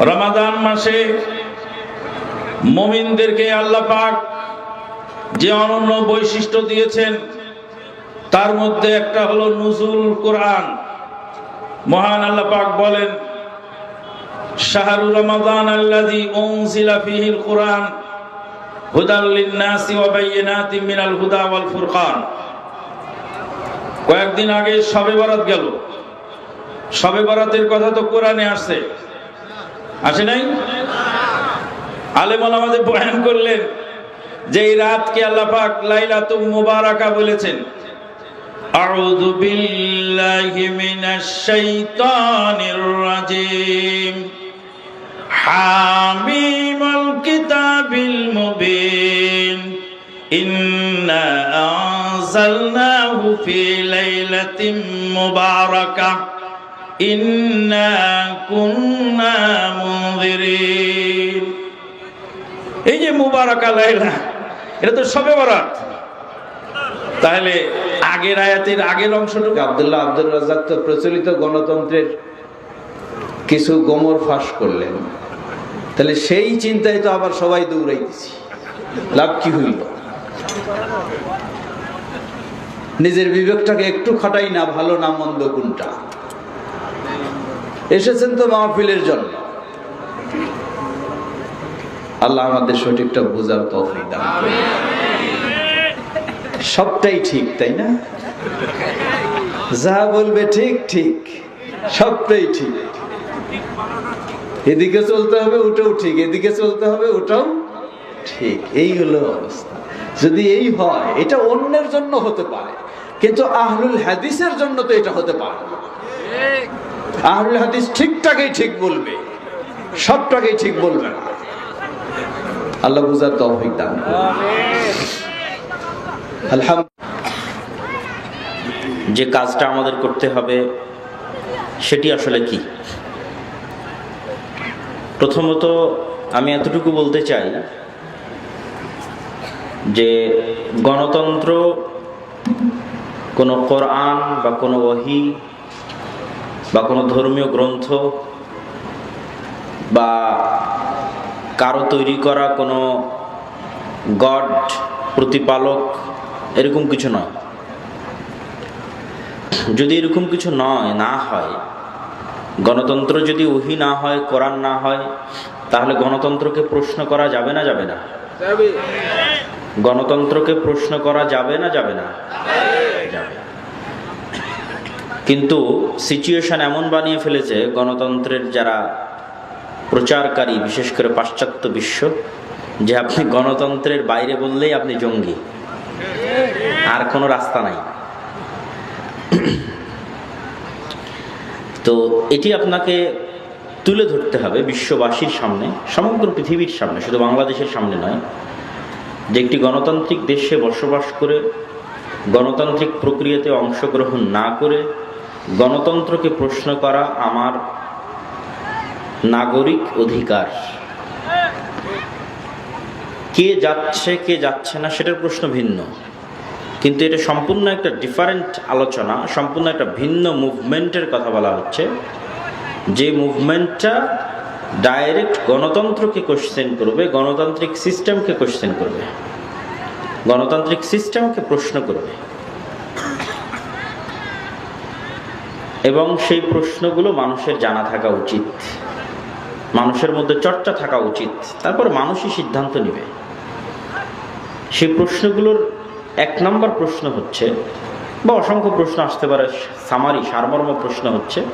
রমাদান মাসে মমিনদেরকে আল্লাহ পাক যে অনন্য বৈশিষ্ট্য দিয়েছেন, তার মধ্যে একটা হলো নুজুল কোরআন। মহান আল্লাহ পাক বলেন শাহরু রমাদান আল্লাযী উনজিলা ফীহিল কোরআন হুদাল লিন-নাসি ওয়া বায়িনাতিন মিনাল হুদা ওয়াল ফুরকান। কয়েকদিন আগে শবে বরাত গেল। শবে বরাতের কথা তো কোরআনে আসছে। আসে নাই? আলেমন আমাদের বয়ান করলেন যে এই রাতকে আল্লাহ পাক লাইলাতুম মুবারাকা বলেছেন। আউযু বিল্লাহি মিনাশ শাইতানির রাজিম। হামিমুল কিতাবিল মুবিন। ইন্না আনজালনাহু ফি লাইলাতিন মুনজিরিন এই যে মুবারাকা লাইলা, এটা তো সবে বরাত। তাহলে আগের আয়াতের আগের অংশটুকু আব্দুল্লাহ আব্দুল রাজাক তো প্রচলিত গণতন্ত্রের কিছু গোমর ফাঁস করলেন। তাহলে সেই চিন্তায় তো আবার সবাই দৌড়াইতেছি। লাভ কি হইল? নিজের বিবেকটাকে একটু খাটাই না, ভালো না মন্দ কোনটা? এসেছেন তো মাহফিলের জন্য। আল্লাহ আমাদের সঠিকটা বোঝার তৌফিক দান সবটাই ঠিক তাই না? যা বলবে ঠিক ঠিক। সবটাই ঠিক। এদিকে চলতে হবে ওটাও ঠিক। এদিকে চলতে হবে ওটাও ঠিক। এই হলো অবস্থা। যদি এই হয় এটা অন্যের জন্য হতে পারে। কিন্তু আহলুল হাদিসের জন্য তো এটা হতে পারে না। আহলুল হাদিস ঠিকটাকেই ঠিক বলবে, সবটাকেই ঠিক বলবে না। আল্লাহ বুঝার তৌফিক দান যে কাজটা আমাদের করতে হবে, সেটি আসলে কি? প্রথমত আমি এতটুকু বলতে চাই যে গণতন্ত্র কোনো কোরআন বা কোনো ওহি বা কোনো ধর্মীয় গ্রন্থ বা কারও তৈরি করা কোনো গড প্রতিপালক এরকম কিছু নয়। যদি এরকম কিছু নয় না হয় গণতন্ত্র যদি ওহি না হয় কোরআন না হয় তাহলে গণতন্ত্রকে প্রশ্ন করা যাবে না যাবে না। গণতন্ত্রকে প্রশ্ন করা যাবে না যাবে না। যাবে। কিন্তু সিচুয়েশন এমন বানিয়ে ফেলেছে, গণতন্ত্রের যারা প্রচারকারী, বিশেষ করে পাশ্চাত্য বিশ্ব, যে আপনি গণতন্ত্রের বাইরে বললেই আপনি জঙ্গি। আর কোনো রাস্তা নাই। তো এটি আপনাকে তুলে ধরতে হবে বিশ্ববাসীর সামনে, সমগ্র পৃথিবীর সামনে, শুধু বাংলাদেশের সামনে নয়, যে একটি গণতান্ত্রিক দেশে বসবাস করে, গণতান্ত্রিক প্রক্রিয়াতে অংশগ্রহণ না করে গণতন্ত্রকে প্রশ্ন করা আমার নাগরিক অধিকার। কে যাচ্ছে কে যাচ্ছে না, সেটার প্রশ্ন ভিন্ন। কিন্তু এটা সম্পূর্ণ একটা ডিফারেন্ট আলোচনা, সম্পূর্ণ একটা ভিন্ন মুভমেন্টের কথা বলা হচ্ছে। যে মুভমেন্টটা ডাইরেক্ট গণতন্ত্রকে কোশ্চেন করবে, গণতান্ত্রিক সিস্টেমকে কোশ্চেন করবে। গণতান্ত্রিক সিস্টেমকে প্রশ্ন করবে। এবং সেই প্রশ্নগুলো মানুষের জানা থাকা উচিত। মানুষের মধ্যে চর্চা থাকা উচিত। তারপর মানুষই সিদ্ধান্ত নেবে। সেই প্রশ্নগুলোর এক নম্বর প্রশ্ন হচ্ছে, বা অসংখ্য প্রশ্ন আসতে পারে, সামারি, সারমর্ম প্রশ্ন হচ্ছে,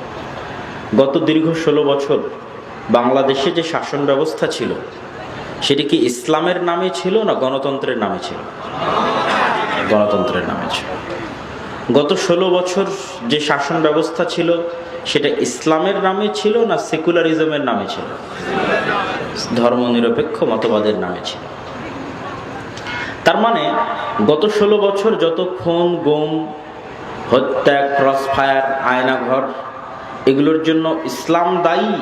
গত দীর্ঘ ষোলো বছর বাংলাদেশে যে শাসন ব্যবস্থা ছিল, সেটি কি ইসলামের নামে ছিল না গণতন্ত্রের নামে ছিল? গণতন্ত্রের নামে ছিল। গত ষোলো বছর যে শাসন ব্যবস্থা ছিল, সেটা ইসলামের নামে ছিল না সেকুলারিজমের নামে ছিল? ধর্মনিরপেক্ষ মতবাদের নামে ছিল। তার মানে গত ষোলো বছর যত খুন, গুম, হত্যা ক্রস ফায়ার আয়নাঘর, এগুলোর জন্য ইসলাম দায়ী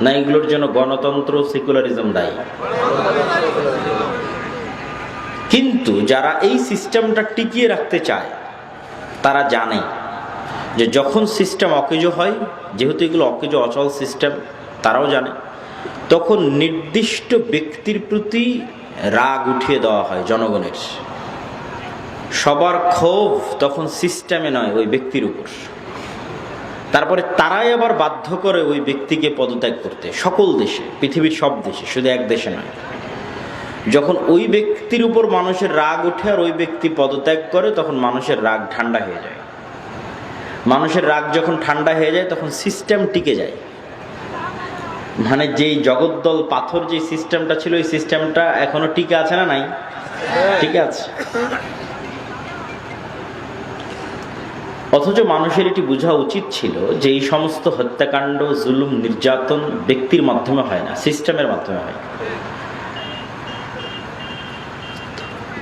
না এগুলোর জন্য গণতন্ত্র, সেকুলারিজম দায়ী? কিন্তু যারা এই সিস্টেমটা টিকিয়ে রাখতে চায় তারা জানে যে যখন সিস্টেম অকেজো হয়, যেহেতু এগুলো অকেজো অচল সিস্টেম, তারাও জানে, তখন নির্দিষ্ট ব্যক্তির প্রতি রাগ উঠিয়ে দেওয়া হয় জনগণের। সবার ক্ষোভ তখন সিস্টেমে নয়, ওই ব্যক্তির উপর। তারপরে তারাই আবার বাধ্য করে ওই ব্যক্তিকে পদত্যাগ করতে, সকল দেশে, পৃথিবীর সব দেশে, শুধু এক দেশে নয়। যখন ওই ব্যক্তির উপর মানুষের রাগ ওঠে আর ওই ব্যক্তি পদত্যাগ করে, তখন মানুষের রাগ ঠান্ডা হয়ে যায়। মানুষের রাগ যখন ঠান্ডা হয়ে যায়, তখন সিস্টেম টিকে যায়। মানে যেই জগদ্দল পাথর যে সিস্টেমটা ছিল, ওই সিস্টেমটা এখনও টিকে আছে না নাই? ঠিক আছে। অথচ মানুষের এটি বোঝা উচিত ছিল যে এই সমস্ত হত্যাকাণ্ড, জুলুম, নির্যাতন ব্যক্তির মাধ্যমে হয় না সিস্টেমের মাধ্যমে হয়।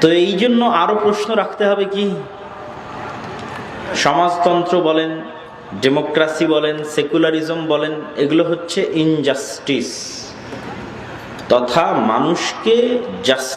তো এই জন্য আরও প্রশ্ন রাখতে হবে কি? সমাজতন্ত্র বলেন, ডেমোক্রাসি বলেন, সেকুলারিজম বলেন, এগুলো হচ্ছে ইনজাস্টিস তথা মানুষকে জাস্ট